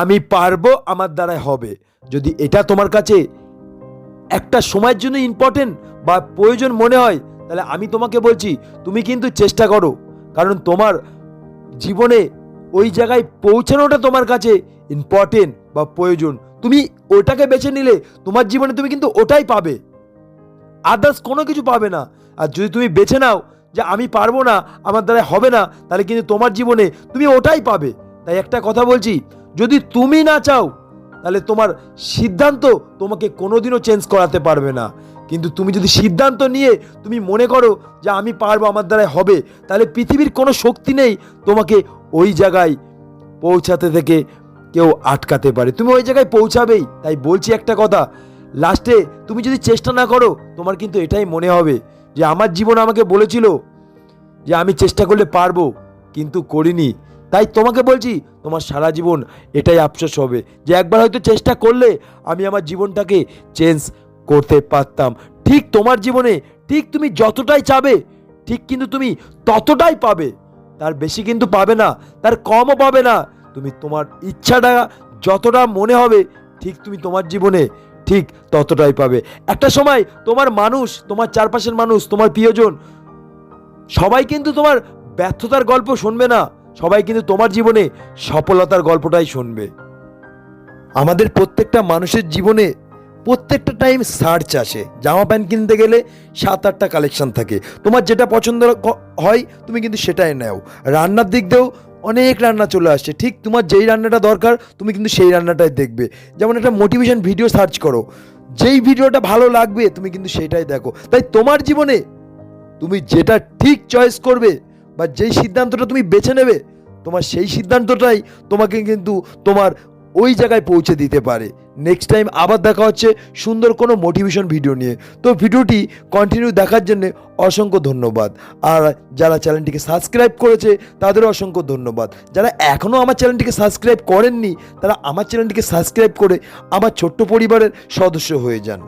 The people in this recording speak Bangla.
আমি পারব আমার দ্বারাই হবে। যদি এটা তোমার কাছে একটা সময়ের জন্য ইম্পর্টেন্ট বা প্রয়োজন মনে হয়, তাহলে আমি তোমাকে বলছি, তুমি কিন্তু চেষ্টা করো। কারণ তোমার জীবনে ওই জায়গায় পৌঁছানোটা তোমার কাছে ইম্পর্টেন্ট বা প্রয়োজন। তুমি ওটাকে বেছে নিলে তোমার জীবনে তুমি কিন্তু ওটাই পাবে। আদার্স কোনো কিছু পাবে না। আর যদি তুমি বেছে নাও যে আমি পারব না, আমার দ্বারা হবে না, তাহলে কিন্তু তোমার জীবনে তুমি ওটাই পাবে। তাই একটা কথা বলছি যদি তুমি না চাও, তাহলে তোমার সিদ্ধান্ত তোমাকে কোনোদিনও চেঞ্জ করাতে পারবে না। কিন্তু তুমি যদি সিদ্ধান্ত নিয়ে তুমি মনে করো যে আমি পারব, আমার দ্বারা হবে, তাহলে পৃথিবীর কোনো শক্তি নেই তোমাকে ওই জায়গায় পৌঁছাতে থেকে কেউ আটকাতে পারে। তুমি ওই জায়গায় পৌঁছাবেই, তাই বলছি একটা কথা। লাস্টে তুমি যদি চেষ্টা না করো, তোমার কিন্তু এটাই মনে হবে যে আমার জীবন আমাকে বলেছিল যে আমি চেষ্টা করলে পারব, কিন্তু করিনি। তাই তোমাকে বলছি, তোমার সারা জীবন এটাই আফসোস হবে যে একবার হয়তো চেষ্টা করলে আমি আমার জীবনটাকে চেঞ্জ করতে পারতাম। ঠিক তোমার জীবনে, ঠিক তুমি যতটাই চাবে, ঠিক কিন্তু তুমি ততটাই পাবে। তার বেশি কিন্তু পাবে না, তার কমও পাবে না। তুমি তোমার ইচ্ছাটা যতটা মনে হবে, ঠিক তুমি তোমার জীবনে ঠিক ততটাই পাবে। একটা সময় তোমার মানুষ, তোমার চারপাশের মানুষ, তোমার প্রিয়জন, সবাই কিন্তু তোমার ব্যর্থতার গল্প শুনবে না। সবাই কিন্তু তোমার জীবনে সফলতার গল্পটাই শুনবে। আমাদের প্রত্যেকটা মানুষের জীবনে প্রত্যেকটা টাইম সার্চ আসে। জামা প্যান্ট কিনতে গেলে সাত, আটটা কালেকশন থাকে। তোমার যেটা পছন্দ হয়, তুমি কিন্তু সেটাই নাও। রান্নার দিক দিয়েও অনেক রান্না চলে আসছে। ঠিক তোমার যেই রান্নাটা দরকার, তুমি কিন্তু সেই রান্নাটাই দেখবে। যেমন একটা মোটিভেশন ভিডিও সার্চ করো। যেই ভিডিওটা ভালো লাগবে, তুমি কিন্তু সেটাই দেখো। তাই তোমার জীবনে তুমি যেটা ঠিক চয়েস করবে বা যেই সিদ্ধান্তটা তুমি বেছে নেবে, তোমার সেই সিদ্ধান্তটাই তোমাকে কিন্তু তোমার ওই জায়গায় পৌঁছে দিতে পারে। নেক্সট টাইম আবার দেখা হচ্ছে সুন্দর কোনো মোটিভেশন ভিডিও নিয়ে। তো ভিডিওটি কন্টিনিউ দেখার জন্য অসংখ্য ধন্যবাদ। আর যারা চ্যানেলটিকে সাবস্ক্রাইব করেছে, তাদেরও অসংখ্য ধন্যবাদ। যারা এখনও আমার চ্যানেলটিকে সাবস্ক্রাইব করেননি, তারা আমার চ্যানেলটিকে সাবস্ক্রাইব করে আমার ছোট্ট পরিবারের সদস্য হয়ে যান।